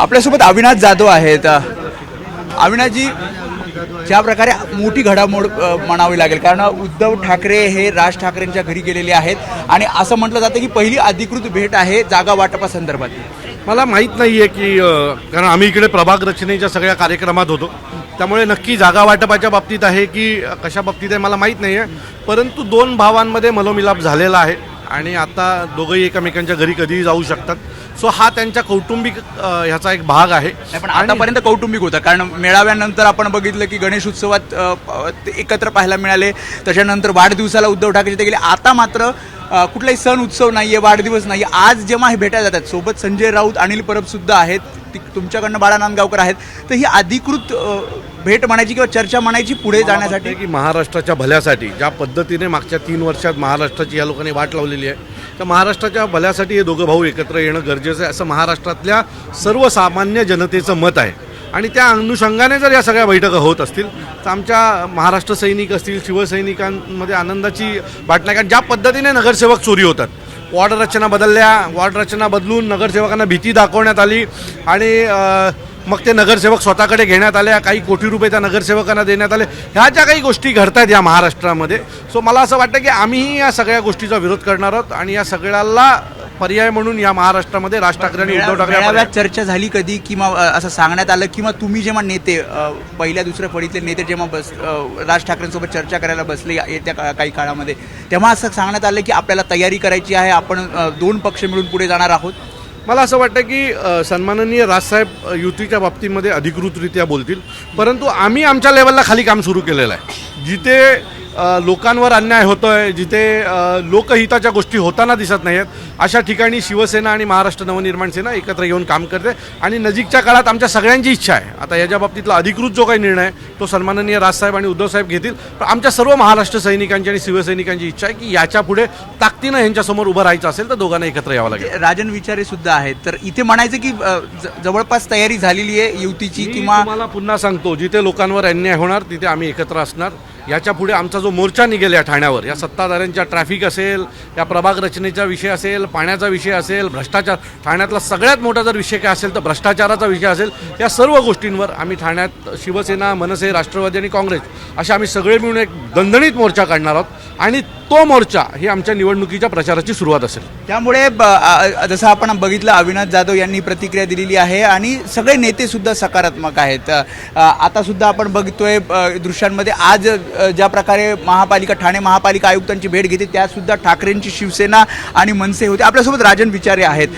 आपल्यासोबत अविनाश जाधव आहेत. अविनाशजी ज्या प्रकारे मोठी घडामोड म्हणावी लागेल. कारण उद्धव ठाकरे हे राज ठाकरेंच्या घरी गेलेले आहेत. आणि असं म्हटलं जातं की पहिली अधिकृत भेट आहे जागा वाटपासंदर्भात मला माहीत नाही आहे की कारण आम्ही इकडे प्रभाग रचनेच्या सगळ्या कार्यक्रमात होतो. त्यामुळे नक्की जागा वाटपाच्या बाबतीत आहे की कशा बाबतीत आहे मला माहीत नाही आहे परंतु दोन भावांमध्ये मलोमिलाप झालेला आहे. आणि आता दोघंही एकमेकांच्या घरी कधीही जाऊ शकतात. सो हा त्यांच्या कौटुंबिक ह्याचा एक भाग आहे. नाही, पण आतापर्यंत कौटुंबिक होता कारण मेळाव्यानंतर आपण बघितलं की गणेश उत्सवात एकत्र पाहायला मिळाले त्याच्यानंतर वाढदिवसाला उद्धव ठाकरे तिथे गेले आता मात्र कुठलाही सण उत्सव नाहीये वाढदिवस नाहीये आज जेव्हा हे भेटायला जातात सोबत संजय राऊत अनिल परब सुद्धा आहेत ती- तुमच्याकडनं बाळा नांदगावकर आहेत तर ही अधिकृत भेट म्हणायची किंवा चर्चा म्हणायची पुढे जाण्यासाठी? की महाराष्ट्राच्या भल्यासाठी ज्या पद्धतीने मागच्या तीन वर्षात महाराष्ट्राची या लोकांनी वाट लावलेली आहे तर महाराष्ट्राच्या भल्यासाठी हे दोघं भाऊ एकत्र येणं गरजेचं आहे असं महाराष्ट्रातल्या सर्वसामान्य जनतेचं मत आहे. आणि त्या अनुषंगाने जर या सगळ्या बैठका होत असतील तर आमच्या महाराष्ट्र सैनिक असतील शिवसैनिकांमध्ये आनंदाची वाट नाही कारण ज्या पद्धतीने नगरसेवक चोरी होतात वॉर्ड रचना बदलल्या वॉर्ड रचना बदलून नगरसेवकांना भीती दाखवण्यात आली आणि मग ते नगरसेवक स्वतःकडे घेण्यात आल्या काही कोटी रुपये त्या नगरसेवकांना देण्यात आले. ह्या ज्या काही गोष्टी घडतायत या महाराष्ट्रामध्ये सो मला असं वाटतं की आम्हीही या सगळ्या गोष्टीचा विरोध करणार आहोत आणि या सगळ्याला पर्याय म्हणून या महाराष्ट्रामध्ये राज ठाकरे आणि उद्धव ठाकरे चर्चा झाली कधी? किंवा असं सांगण्यात आलं किंवा तुम्ही जेव्हा नेते पहिल्या दुसऱ्या फळीतले नेते जेव्हा बस राज ठाकरेंसोबत चर्चा करायला बसले या- येत्या का- काही काळामध्ये तेव्हा असं सांगण्यात आलं की आपल्याला तयारी करायची आहे आपण दोन पक्ष मिळून पुढे जाणार आहोत? मला असं वाटतं की सन्माननीय राजसाहेब युतीच्या बाबतीमध्ये अधिकृतरित्या बोलतील. परंतु आम्ही आमच्या लेवलला खाली काम सुरू केलेलं आहे. जिथे लोकांवर अन्याय होतोय जिथे अ, लोकहिताच्या गोष्टी होताना दिसत नाहीत अशा ठिकाणी शिवसेना आणि महाराष्ट्र नवनिर्माण सेना एकत्र येऊन काम करते. आणि नजीकच्या काळात आमच्या सगळ्यांची इच्छा आहे. आता याच्या बाबतीतला अधिकृत जो काही निर्णय आहे, तो सन्माननीय राजसाहेब आणि उद्धवसाहेब घेतील. पण आमच्या सर्व महाराष्ट्र सैनिकांची आणि शिवसैनिकांची इच्छा आहे की याच्यापुढे ताकदीनं यांच्यासमोर उभं राहायचं असेल तर दोघांना एकत्र यावं लागेल. राजन विचारे सुद्धा आहेत. तर इथे म्हणायचं की जवळपास तयारी झालेली आहे युतीची किंवा तुम्हाला पुन्हा सांगतो जिथे लोकांवर अन्याय होणार तिथे आम्ही एकत्र असणार. याच्यापुढे आमचा जो मोर्चा निघेल या ठाण्यावर या सत्ताधाऱ्यांच्या ट्रॅफिक असेल या प्रभाग रचनेचा विषय असेल पाण्याचा विषय असेल भ्रष्टाचार ठाण्यातला सगळ्यात मोठा जर विषय काय असेल तर भ्रष्टाचाराचा विषय असेल या सर्व गोष्टींवर आम्ही ठाण्यात शिवसेना मनसे राष्ट्रवादी आणि काँग्रेस अशा आम्ही सगळे मिळून एक दणदणीत मोर्चा काढणार आहोत. आणि तो मोर्चा ही आमच्या निवडणुकीच्या प्रचाराची सुरुवात असेल. त्यामुळे जसं आपण बघितलं अविनाश जाधव यांनी प्रतिक्रिया दिलेली आहे आणि सगळे नेते सुद्धा सकारात्मक आहेत. आता सुद्धा आपण बघतोय दृश्यांमध्ये आज ज्या प्रकारे महापालिका ठाणे महापालिका आयुक्तांची भेट घेते त्यासुद्धा ठाकरेंची शिवसेना आणि मनसे होते. आपल्यासोबत राजन विचारे आहेत.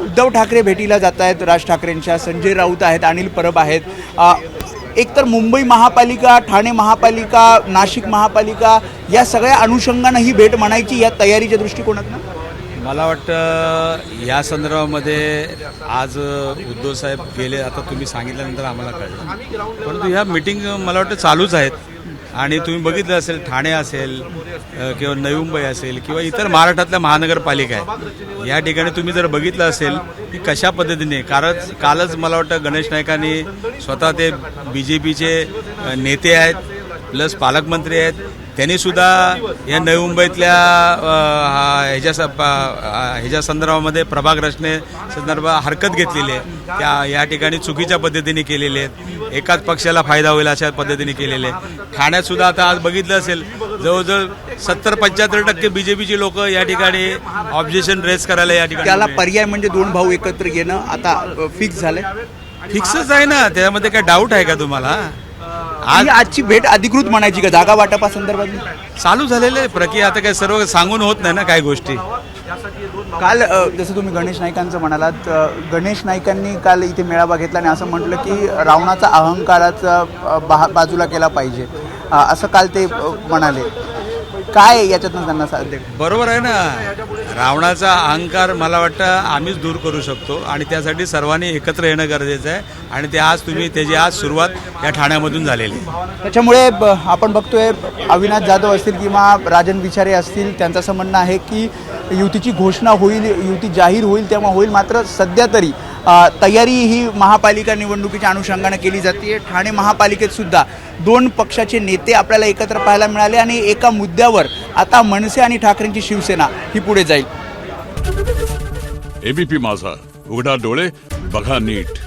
उद्धव ठाकरे भेटीला जात आहेत राज ठाकरेंच्या संजय राऊत आहेत अनिल परब आहेत. एकतर मुंबई महापालिका ठाणे महापालिका नाशिक महापालिका या सगळ्या अनुषंगानं ही भेट म्हणायची या तयारीच्या दृष्टिकोनातनं? मला वाटतं या संदर्भामध्ये आज उद्धव साहेब गेले आता तुम्ही सांगितल्यानंतर आम्हाला कळलं. परंतु ह्या मिटिंग मला वाटतं चालूच आहेत. आणि तुम्ही बघितलं असेल ठाणे असेल किंवा नवी मुंबई असेल किंवा इतर महाराष्ट्रातल्या महानगरपालिका आहे या ठिकाणी तुम्ही जर बघितलं असेल की कशा पद्धतीने कारच कालच मला वाटतं गणेश नायकांनी स्वतः ते बी जे पीचे नेते आहेत प्लस पालकमंत्री आहेत त्यांनी सुद्धा या नवी मुंबईतल्या हा- ह्याच्या ह्याच्या संदर्भामध्ये प्रभाग रचने संदर्भात हरकत घेतलेली आहे. त्या या ठिकाणी चुकीच्या पद्धतीने केलेले आहेत. एकाच पक्षाला फायदा होईल अशा पद्धतीने केलेले आहे ठाण्यात सुद्धा आता आज बघितलं असेल जवळजवळ सत्तर पंच्याहत्तर टक्के बीजेपीची लोक या ठिकाणी ऑब्जेक्शन रेस करायला या ठिकाणी त्याला. पर्याय म्हणजे दोन भाऊ एकत्र येणं आता फिक्स झालंय? फिक्सच आहे ना त्यामध्ये काय डाऊट आहे का तुम्हाला? आज आजची भेट अधिकृत म्हणायची का? जागा वाटपा संदर्भात? चालू झालेलं प्रक्रिया आता काय सर्व सांगून होत नाही ना काही गोष्टी. काल अ, जसं तुम्ही गणेश नाईकांचं म्हणालात अ, गणेश नाईकांनी काल इथे मेळावा घेतला आणि असं म्हटलं की रावणाचा अहंकाराचा अ, बा बाजूला केला पाहिजे. अ, असं काल ते अ, म्हणाले. काय याच्यातनं त्यांना साध्य बरोबर आहे ना. रावणाचा अहंकार मला वाटतं आम्हीच दूर करू शकतो आणि त्यासाठी सर्वांनी एकत्र येणं गरजेचं आहे. आणि ते आज तुम्ही त्याची आज सुरुवात या ठाण्यामधून झालेली त्याच्यामुळे आपण बघतोय अविनाश जाधव असतील किंवा राजन विचारे असतील त्यांचं असं म्हणणं आहे की युतीची घोषणा होईल युती जाहीर होईल तेव्हा होईल. मात्र सध्या तरी तयारी ही महापालिका निवडणुकीच्या अनुषंगानं केली जाते. ठाणे महापालिकेत सुद्धा दोन पक्षाचे नेते आपल्याला एकत्र पाहायला मिळाले आणि एका मुद्द्यावर आता मनसे आणि ठाकरेंची शिवसेना ही पुढे जाईल. एबीपी माझा. उघडा डोळे बघा नीट.